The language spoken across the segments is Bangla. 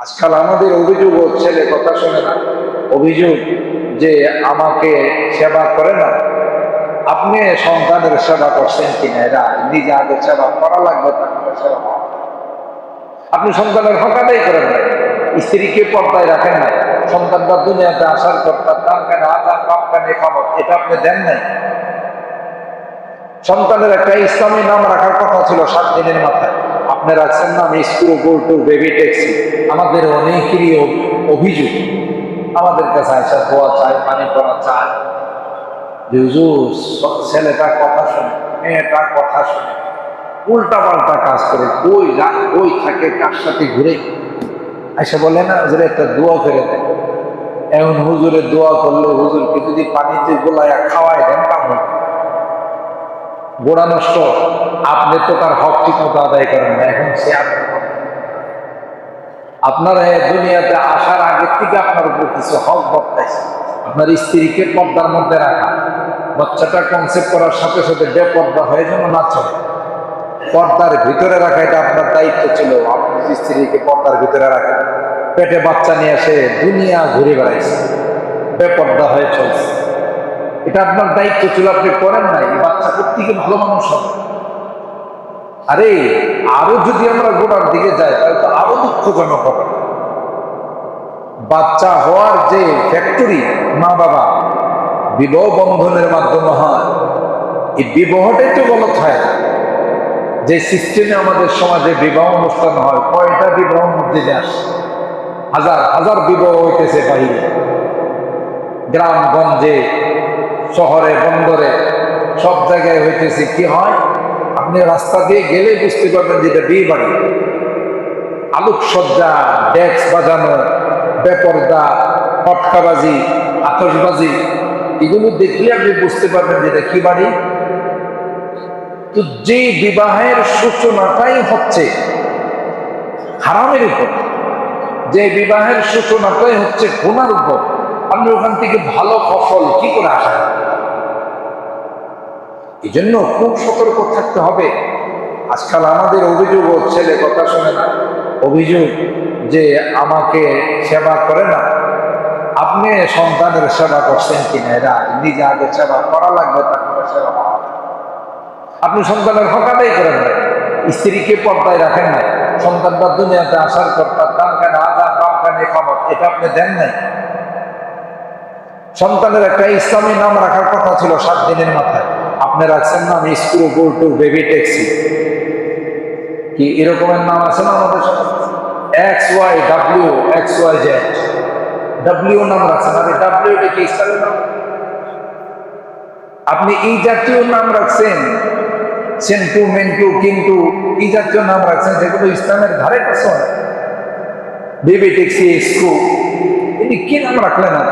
আজকাল আমাদের অভিযোগ ছেলে কথা শোনে না। অভিযোগ যে আমাকে সেবা করে না। আপনি সন্তানের সেবা করছেন কিনা? এরা নিজে আগে সেবা করা লাগবে সেবা। আপনি সন্তানের হকাটাই করেন না স্ত্রীকে পর্দায় রাখেন না সন্তানটা দুনিয়াতে আসার পর তার দাম কেন আজার বাপ কেন খাবার, এটা আপনি দেন নাই। সন্তানের একটা ইসলামী নাম রাখার কথা ছিল সাত দিনের মাথায়। আপনি রাখছেন না, আমি স্কুল বেবি ট্যাক্সি আমাদের অনেকেরই অভিযোগ। আমাদের কাছে আসা ধোয়া চায় পানি পড়া চায় যে ছেলেটা কথা শোনে, মেয়েটা কথা শোনে। উল্টা পাল্টা কাজ করে, কই রাত কই থাকে, কার সাথে ঘুরে। এসে বলে না, হুজুর, একটা দোয়া করে দেয় এমন হুজুরের দোয়া করলে হুজুরকে যদি পানিতে গোলায় খাওয়াই দেন কামড় গোড়া নষ্ট আপনি তো তার হক ঠিক মতো আদায় করেন না, এখন সে আপনার দুনিয়াতে আসার আগের থেকে আপনার উপর কিছু হক বর্তাইছে। আপনার স্ত্রীকে পর্দার মধ্যে রাখা বাচ্চাটা কনসেপ্ট করার সাথে সাথে বেপর্দা হয়ে যেন না চলে। পর্দার ভিতরে রাখা, এটা আপনার দায়িত্ব ছিল। আপনার স্ত্রীকে পর্দার ভিতরে রাখা পেটে বাচ্চা নিয়ে এসে দুনিয়া ঘুরে বেড়াইছে, বেপর্দা হয়ে চলছে। এটা আপনার দায়িত্ব ছিল, আপনি করেন নাই। বাচ্চা প্রত্যেকে ভালো মানুষ হবে। আরে, আরও যদি আমরা গোড়ার দিকে যাই, তাহলে তো আরও দুঃখজনক হবে। বাচ্চা হওয়ার যে ফ্যাক্টরি মা বাবা, বিবাহ বন্ধনের মাধ্যমে হয়, এই বিবাহটাই তো গলত হয়। যে সিস্টেমে আমাদের সমাজে বিবাহ অনুষ্ঠান হয়, কয়টা বিবাহ মসজিদে আসে? হাজার হাজার বিবাহ হইতেছে বাইরে গ্রামগঞ্জে শহরে, বন্দরে, সব জায়গায় হইতেছে কি হয়? আপনি রাস্তা দিয়ে গেলে বুঝতে পারবেন যে এটা বিয়ে বাড়ি। আলোকসজ্জা ডেক্স বাজানো, বেপর্দা পটকাবাজি আতসবাজি এগুলো দেখলে আপনি বুঝতে পারবেন যে এটা কি বাড়ি। তো যে বিবাহের সূচনাটাই হচ্ছে হারামের উপর, যে বিবাহের সূচনাটাই হচ্ছে গুণার উপর, আপনি ওখান থেকে ভালো ফসল কি করে আসা এই জন্য খুব সতর্ক থাকতে হবে। আজকাল আমাদের অভিযোগ ছেলে কথা শোনে না। অভিযোগ যে আমাকে সেবা করে না। আপনি সন্তানের সেবা করছেন কিনা? এরা নিজে আগে সেবা করা লাগবে, তারপরে সেবা করা আপনি সন্তানের হকাটাই করেন না স্ত্রীকে পর্দায় রাখেন না সন্তানটা দুনিয়াতে আসার পর তার দাম কেন আজার বাপ কেন খাবার, এটা আপনি দেন নাই। সন্তানের একটা ইসলামী নাম রাখার কথা ছিল সাত দিনের মাথায়। আপনি রাখছেন না, আমি স্কুল গোল্টু বেবি ট্যাক্সি কি এরকমের নাম আছে না আমাদের X Y W X Y Z W নাম রাখছেন আরে ডাব্লিউ এটা কি ইসলামী নাম? আপনি এই জাতীয় নাম রাখছেন, সেন্টু, মেন্টু কিন্তু এই জাতীয় নাম রাখছেন, যেগুলো ইসলামের ধারে কাছে হয়। বেবি ট্যাক্সি স্কু এটি কি নাম রাখলেন না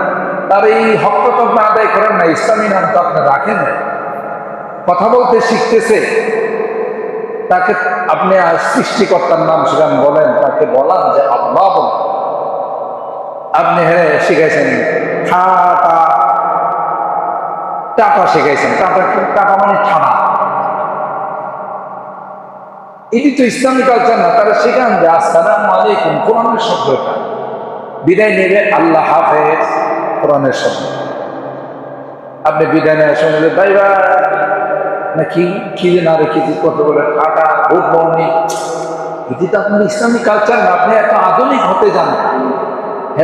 তার এই হকটা তো আপনি আদায় করেন না, ইসলামী নাম তো আপনি রাখেন না। কথা বলতে শিখতেছে, তাকে আপনি আর সৃষ্টিকর্তার নাম সেখানে বলেন, তাকে বলান যে আল্লাহ বলেন। আপনি হ্যাঁ শিখাইছেন ঠাটা, টাটা শিখাইছেন। টাটা টাটা মানে ঠাডা এটি তো ইসলামী কালচার না, তারা শেখান যে আসসালাম আলাইকুম, কোরআনের শব্দটা বিদায় নেবে আল্লাহ হাফেজ, কোরআনের শব্দ। আপনি বিদায় নেওয়ার সঙ্গে বাই বাই না কি কি যে না রেখে কি করতে বলে টাটা গুড মর্নিং এটি তো আপনার ইসলামী কালচার না, আপনি এত আধুনিক হতে যান,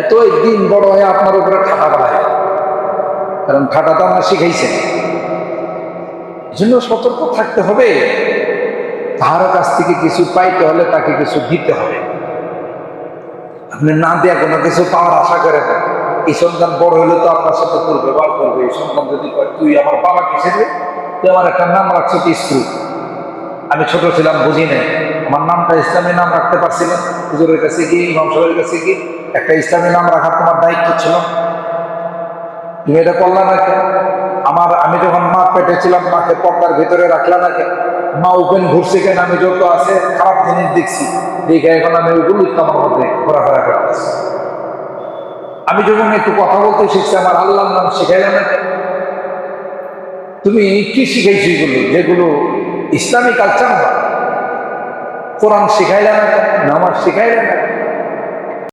এত একদিন বড় হয়ে আপনার উপরে ঠাটা বাড়ায় কারণ ঠাটা তো আমরা শিখাইছেন। জন্য সতর্ক থাকতে হবে। তাহার কাছ থেকে কিছু পাইতে হলে তাকে কিছু দিতে হবে। আপনি না দেয়া কোনো কিছু পাওয়ার আশা করে না এই সন্তান বড় হলে তো আপনার সাথে দুর্ব্যবহার করবে। এই সন্তান যদি তুই আমার বাবা হিসেবে তুই আমার একটা নাম রাখছো কি স্ত্রী? আমি ছোট ছিলাম, বুঝি নাই। আমার নামটা ইসলামী নাম রাখতে পারছি না। হুজুরের কাছে ইমাম সাহেবের কাছে কি? একটা ইসলামী নাম রাখার তোমার দায়িত্ব ছিল। তুমি এটা করলা না কেন? আমার, আমি যখন মা পেটে ছিলাম, মাকে পর্দার ভিতরে রাখলা না কেন? মা ওপেন ঘুরছে কেন? আমি যত আছে, খারাপ জিনিস দেখছি। দেখে এখন আমি ওগুলো আমার মধ্যে ঘোরাফেরা করতেছি আমি যখন একটু কথা বলতে শিখছি, আমার আল্লাহর নাম শিখাইলাম না কেন? তুমি কি শিখাইছো এগুলো যেগুলো ইসলামী কালচার কোরআন শিখাইলে না? নামাজ শিখাইলে না?